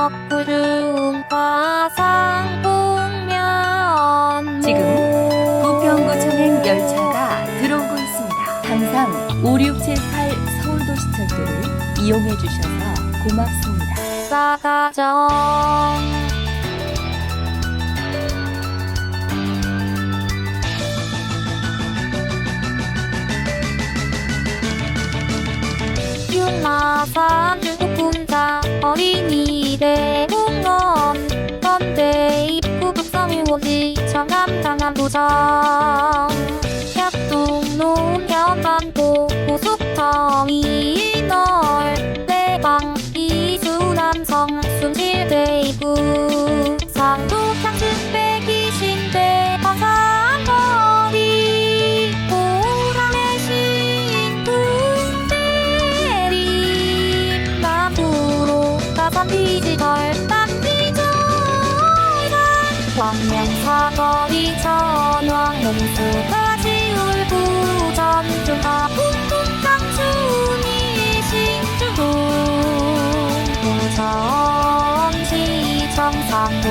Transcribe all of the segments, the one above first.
먹구름 화상북면 지금 부평구청행 열차가 들어오고 있습니다. 항상 5678 서울도시철도를 이용해 주셔서 고맙습니다. 싸가정 유마산 유분자 청남 강남도정 협동농 현반도 고속터미널 내방 이수남성 순실대입구. 상도 창승배 기신대 광산거리. 보람의 신분대리. 남부로 가산 디지털 사거리 전왕 농수까지 울부 전중가 북북강춘이 신주도. 부천시 청산동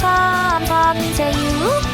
삼산제 육